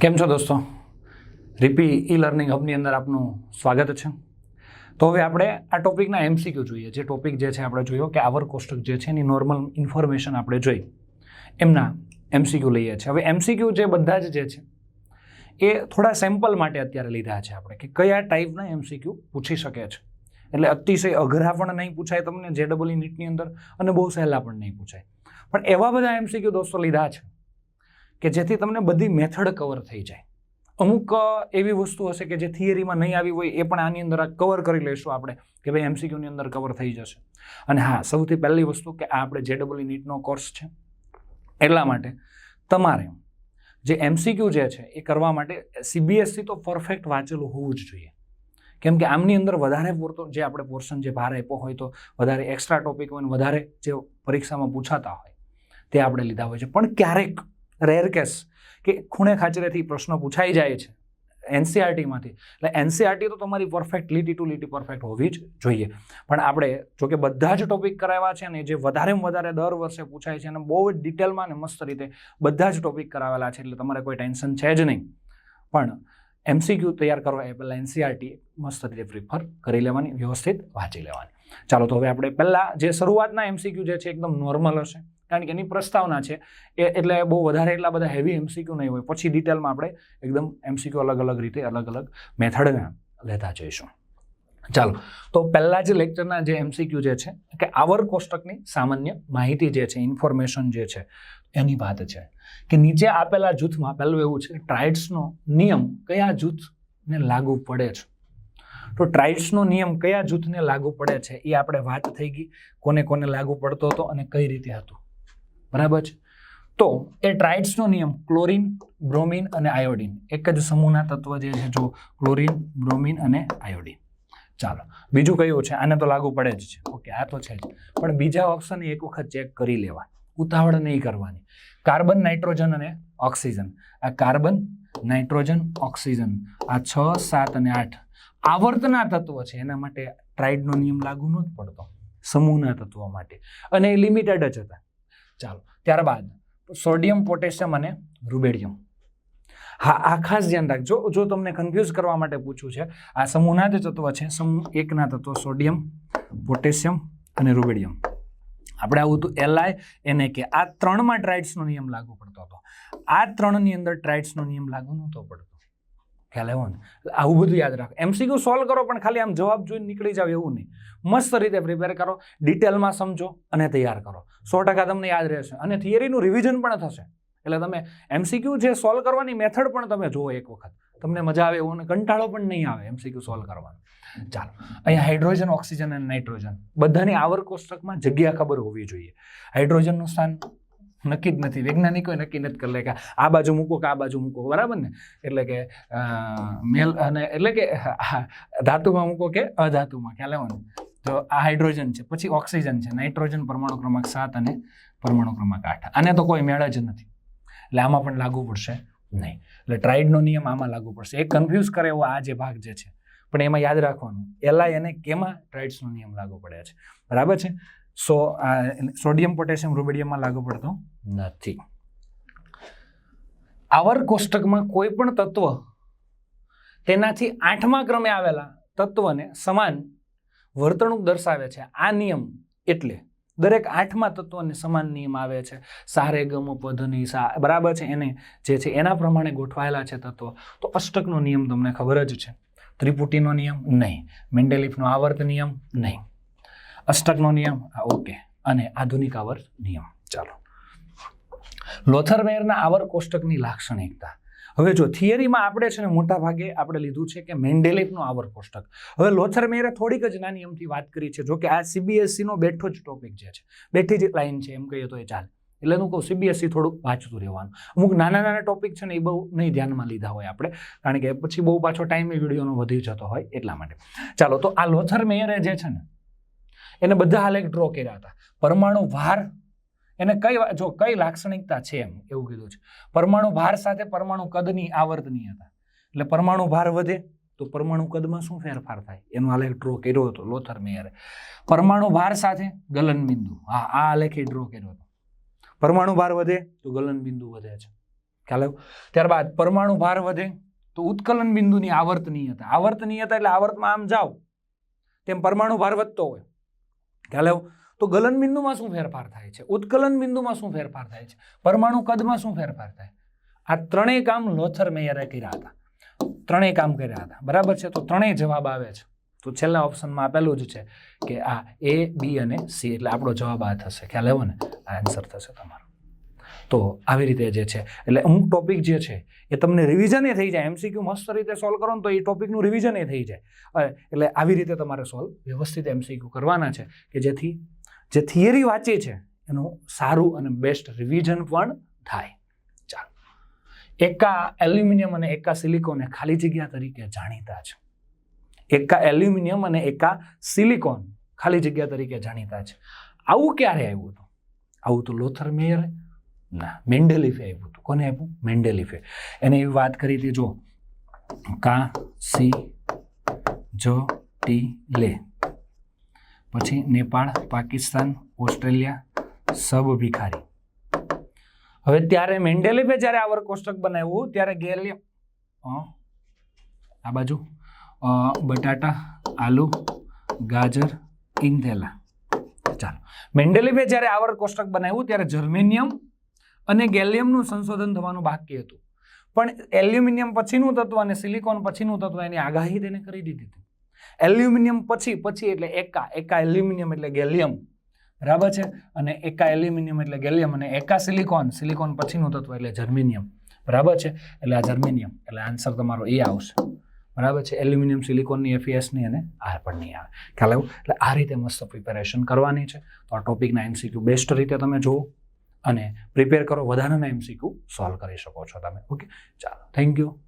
કેમ છો દોસ્તો? રીપી ઈ લર્નિંગ હબની અંદર આપનું સ્વાગત છે. તો હવે આપણે આ ટોપિકના એમસીક્યુ જોઈએ. જે ટોપિક જે છે આપણે જોયો કે આવર કોષ્ટક જે છે એની નોર્મલ ઇન્ફોર્મેશન આપણે જોઈ. એમના એમસીક્યુ લઈએ છીએ. હવે એમસીક્યુ જે બધા જ જે છે, એ થોડા સેમ્પલ માટે અત્યારે લીધા છે આપણે કે કયા ટાઈપના એમસીક્યુ પૂછી શકે છે. એટલે અતિશય અઘરા પણ નહીં પૂછાય તમને, જે ડબલઈ નીટની અંદર, અને બહુ સહેલા પણ નહીં પૂછાય. પણ એવા બધા એમસીક્યુ દોસ્તો લીધા છે કે જેથી તમને બધી મેથડ કવર થઈ જાય. અમુક એવી વસ્તુ હશે કે જે થિયરીમાં નહીં આવી હોય, એ પણ આની અંદર કવર કરી લઈશું આપણે, કે ભાઈ એમસીક્યુની અંદર કવર થઈ જશે. અને હા, સૌથી પહેલી વસ્તુ કે આ આપણે જે ડબલ નીટનો કોર્સ છે, એટલા માટે તમારે જે એમસીક્યુ જે છે, એ કરવા માટે સીબીએસસી તો પરફેક્ટ વાંચેલું હોવું જ જોઈએ. કેમ કે આમની અંદર વધારે પૂરતો જે આપણે પોર્શન જે ભાર આપ્યો હોય તો વધારે એક્સ્ટ્રા ટોપિક હોય વધારે જે પરીક્ષામાં પૂછાતા હોય, તે આપણે લીધા હોય છે. પણ ક્યારેક રેર કેસ કે ખૂણે ખાચરેથી પ્રશ્નો પૂછાઈ જાય છે એનસીઆરટીમાંથી એટલે એનસીઆરટી તો તમારી પરફેક્ટ લીટી ટુ લીટી પરફેક્ટ હોવી જ જોઈએ. પણ આપણે જો કે બધા જ ટોપિક કરાવ્યા છે ને જે વધારેમાં વધારે દર વર્ષે પૂછાય છે અને બહુ જ ડિટેલમાં ને મસ્ત રીતે બધા જ ટોપિક કરાવેલા છે, એટલે તમારે કોઈ ટેન્શન છે જ નહીં. પણ એમસીક્યુ તૈયાર કરવા એ પહેલાં એનસીઆરટી મસ્ત રીતે પ્રિફર કરી લેવાની, વ્યવસ્થિત વાંચી લેવાની. ચાલો તો હવે આપણે પહેલાં જે શરૂઆતના એમસીક્યુ જે છે એકદમ નોર્મલ હશે, કારણ કે એની પ્રસ્તાવના છે. એ એટલે બહુ વધારે એટલા બધા હેવી એમસીક્યુ નહીં હોય. પછી ડિટેલમાં આપણે એકદમ એમસીક્યુ અલગ અલગ રીતે અલગ અલગ મેથડના લેતા જઈશું. ચાલો, તો પહેલા જ લેક્ચરના જે એમસીક્યુ જે છે, કે આવર કોષ્ટકની સામાન્ય માહિતી જે છે ઇન્ફોર્મેશન જે છે, એની વાત છે. કે નીચે આપેલા જૂથમાં, પહેલું એવું છે ટ્રાઇડ્સનો નિયમ કયા જૂથને લાગુ પડે છે? તો ટ્રાઇડ્સનો નિયમ કયા જૂથને લાગુ પડે છે, એ આપણે વાત થઈ ગઈ, કોને કોને લાગુ પડતો હતો અને કઈ રીતે હતું. બરાબર છે? તો એ ટ્રાઇડ્સનો નિયમ ક્લોરિન બ્રોમિન અને આયોડિન એક જ સમૂહના તત્વ જે છે, જો ક્લોરિન બ્રોમિન અને આયોડિન ચાલો. બીજું કયું છે? આને તો લાગુ પડે જ છે. ઓકે, આ તો છે જ. પણ બીજા ઓપ્શન એક વખત ચેક કરી લેવા ઉતાવળ નહીં કરવાની. કાર્બન, નાઇટ્રોજન અને ઓક્સિજન. આ કાર્બન, નાઇટ્રોજન, ઓક્સિજન. આ છ, સાત અને આઠ. આવર્તના તત્વો છે. એના માટે ટ્રાઇડનો નિયમ લાગુ ન પડતો. સમૂહના તત્વો માટે. અને એ લિમિટેડ જ હતા. ચાલો, ત્યારબાદ સોડિયમ, પોટેશિયમ અને રૂબેડિયમ હા, આ ખાસ ધ્યાન રાખજો. જો તમને કન્ફ્યુઝ કરવા માટે પૂછ્યું છે, આ સમૂહના જ તત્વ છે. સમૂહ એકના તત્વો સોડિયમ પોટેશિયમ અને રૂબેડિયમ આપણે આવું હતું એલઆઈ એને કે આ ત્રણમાં ટ્રાઇડ્સનો નિયમ લાગુ પડતો હતો. આ ત્રણની અંદર ટ્રાઇડ્સનો નિયમ લાગુ નહોતો પડતો. ખ્યાલ આવ્યો ને? આવું બધું યાદ રાખો. એમસીક્યુ સોલ્વ કરો, પણ ખાલી આમ જવાબ જોઈને નીકળી જાવ એવું નહીં. મસ્ત રીતે પ્રિપેર કરો ડિટેલમાં સમજો અને તૈયાર કરો. સો ટકા તમને યાદ રહેશે. અને થિયરીનું રિવિઝન પણ થશે. એટલે તમે એમસીક્યુ જે સોલ્વ કરવાની મેથડ પણ તમે જુઓ એક વખત. તમને મજા આવે એવું અને કંટાળો પણ નહીં આવે એમસીક્યુ સોલ્વ કરવાનો. ચાલો, અહીંયા હાઇડ્રોજન ઓક્સિજન અને નાઇટ્રોજન બધાની આવર કોષ્ટકમાં જગ્યા ખબર હોવી જોઈએ. હાઇડ્રોજનનું સ્થાન નક્કી જ નથી. વૈજ્ઞાનિકોએ નક્કી નથી કરી કે આ બાજુ મૂકો, કે આ બાજુ મૂકો. બરાબર ને? એટલે કે મેલ, અને એટલે કે ધાતુમાં મૂકો કે અધાતુમાં. ક્યાં લેવાનું તો આ હાઇડ્રોજન છે, પછી ઓક્સિજન છે. નાઇટ્રોજન પરમાણુ ક્રમાંક સાત અને પરમાણુ ક્રમાંક આઠ. આને તો કોઈ મેળ જ નથી. એટલે આમાં પણ લાગુ પડશે નહીં. એટલે ટ્રાઇડનો નિયમ આમાં લાગુ પડશે. એ કન્ફ્યુઝ કરે એવો આ જે ભાગ જે છે. પણ એમાં યાદ રાખવાનું એલઆઈ અને કેમાં ટ્રાઇડ્સનો નિયમ લાગુ પડે છે. બરાબર છે? સો સોડિયમ પોટેશિયમ રૂબેડિયમમાં લાગુ પડતો નથી. આવર કોષ્ટકમાં કોઈ પણ તત્વ તેનાથી આઠમા ક્રમે આવેલા તત્વને સમાન વર્તણૂક દર્શાવે છે. આ નિયમ એટલે દરેક આઠમા તત્વને સમાન નિયમ આવે છે. સારે, ગમ પધની સા બરાબર છે. એને જે છે એના પ્રમાણે ગોઠવાયેલા છે તત્વો. તો અષ્ટકનો નિયમ તમને ખબર જ છે. ત્રિપુટીનો નિયમ નહીં. મેન્ડેલિફનો આવર્ત નિયમ નહીં. અષ્ટકનો નિયમ ઓકે. અને આધુનિક આવર્ત નિયમ. ચાલો. લોથરમેરના આવર કોષ્ટકની લાક્ષણિકતા. હવે જો થિયરીમાં આપણે છે ને મોટા ભાગે આપણે લીધું છે કે મેન્ડેલિફનો આવર કોષ્ટક. હવે લોથર મેયરે થોડીક જ નાની એમથી વાત કરી છે, જો કે આ સીબીએસસીનો બેઠો જ ટોપિક જે છે, બેઠી જ લાઈન છે, એમ કહીએ તો એ ચાલે. એટલે હું કહું સીબીએસસી થોડુંક વાંચતું રહેવાનું. અમુક નાના નાના ટોપિક છે ને એ બહુ નહીં ધ્યાનમાં લીધા હોય આપણે, કારણ કે પછી બહુ પાછો ટાઈમ એ વિડીયોનો વધી જતો હોય એટલા માટે. ચાલો, તો આ લોથર મેયરે જે છે ને, એને બધા આલેખ ડ્રો કર્યા હતા. પરમાણુ ભાર એને કઈ જો કઈ લાક્ષણિકતા છે એમ, એવું કીધું છે. પરમાણુ ભાર સાથે પરમાણુ કદની આવર્તનીયતા. એટલે પરમાણુ ભાર વધે તો પરમાણુ કદમાં શું ફેરફાર થાય? એનો આલેખ ડ્રો કર્યો હતો લોથર મેયરે. પરમાણુ ભાર સાથે ગલન બિંદુ. હા, આ આલેખે ડ્રો કર્યો હતો. પરમાણુ ભાર વધે તો ગલન બિંદુ વધે છે. ખ્યાલ આવ્યો? ત્યારબાદ પરમાણુ ભાર વધે તો ઉત્કલન બિંદુની આવર્તનીયતા. આવર્તનીયતા એટલે આવર્તમાં આમ જાઓ, તેમ પરમાણુ ભાર વધતો હોય. ખ્યાલ આવ્યો? તો ગલન બિંદુમાં શું ફેરફાર થાય છે? ઉત્કલન બિંદુમાં શું ફેરફાર થાય છે? પરમાણુ કદમાં શું ફેરફાર થાય? આ ત્રણેય કામ લોથર મેયરે કર્યા હતા. ત્રણેય કામ કર્યા હતા. બરાબર છે? તો ત્રણેય જવાબ આવે છે. તો છેલ્લા ઓપ્શનમાં આપેલું જ છે કે આ એ બી અને સી એટલે આપણો જવાબ આ થશે. ખ્યાલ આવ્યો ને? આ આન્સર થશે તમારો. તો આવી રીતે જે છે, એટલે અમુક ટોપિક જે છે, એ તમને રિવિઝન એ થઈ જાય. એમસીક્યુ મસ્ત રીતે સોલ્વ કરો ને તો એ ટોપિકનું રિવિઝન થઈ જાય. એટલે આવી રીતે તમારે સોલ્વ વ્યવસ્થિત એમસીક્યુ કરવાના છે કે જેથી જે થિયરી વાંચી છે, એનું સારું અને બેસ્ટ રિવિઝન પણ થાય. ચાલો. એકા એલ્યુમિનિયમ અને એકા સિલિકોન ખાલી જગ્યા તરીકે જાણીતા છે. એકા એલ્યુમિનિયમ અને એકા સિલિકોન ખાલી જગ્યા તરીકે જાણીતા છે. આવું ક્યારે આવ્યું હતું? આવું તો લોથર મેયરે? ના, મેન્ડેલિફે આવ્યું હતું. કોને આપ્યું? મેન્ડેલિફે. એને એવી વાત કરી હતી, જો, કા, સી, જો, ટી, લે. પછી નેપાળ, પાકિસ્તાન, ઓસ્ટ્રેલિયા, સબ ભિખારી. હવે ત્યારે મેન્ડેલિફે જ્યારે આવર કોષ્ટક બનાવ્યું, ત્યારે ગેલિયમ આ બાજુ બટાટા, આલુ, ગાજર ઇન્થેલા ચાલો. મેન્ડેલિફે જ્યારે આવર કોષ્ટક બનાવ્યું, ત્યારે જર્મેનિયમ અને ગેલિયમનું સંશોધન થવાનું બાકી હતું. પણ એલ્યુમિનિયમ પછીનું તત્વ અને સિલિકોન પછીનું તત્વ એની આગાહી તેને કરી દીધી હતી. એલ્યુમિનિયમ પછી પછી એટલે એકા. એકા એલ્યુમિનિયમ એટલે ગેલિયમ. બરાબર છે? અને એકા એલ્યુમિનિયમ એટલે ગેલિયમ અને એકા સિલિકોન. સિલિકોન પછીનું તત્વ એટલે જર્મિનિયમ. બરાબર છે? એટલે આ જર્મિનિયમ. એટલે આન્સર તમારો એ આવશે. બરાબર છે? એલ્યુમિનિયમ સિલિકોનની એફીએસની અને આર પણ નહીં આવે. ખ્યાલ આવ્યો? એટલે આ રીતે મસ્ત પ્રિપેરેશન કરવાની છે. તો આ ટોપિકના એમસીક્યુ બેસ્ટ રીતે તમે જુઓ અને પ્રિપેર કરો. વધારાના એમસીક્યુ સોલ્વ કરી શકો છો તમે. ઓકે ચાલો. Thank you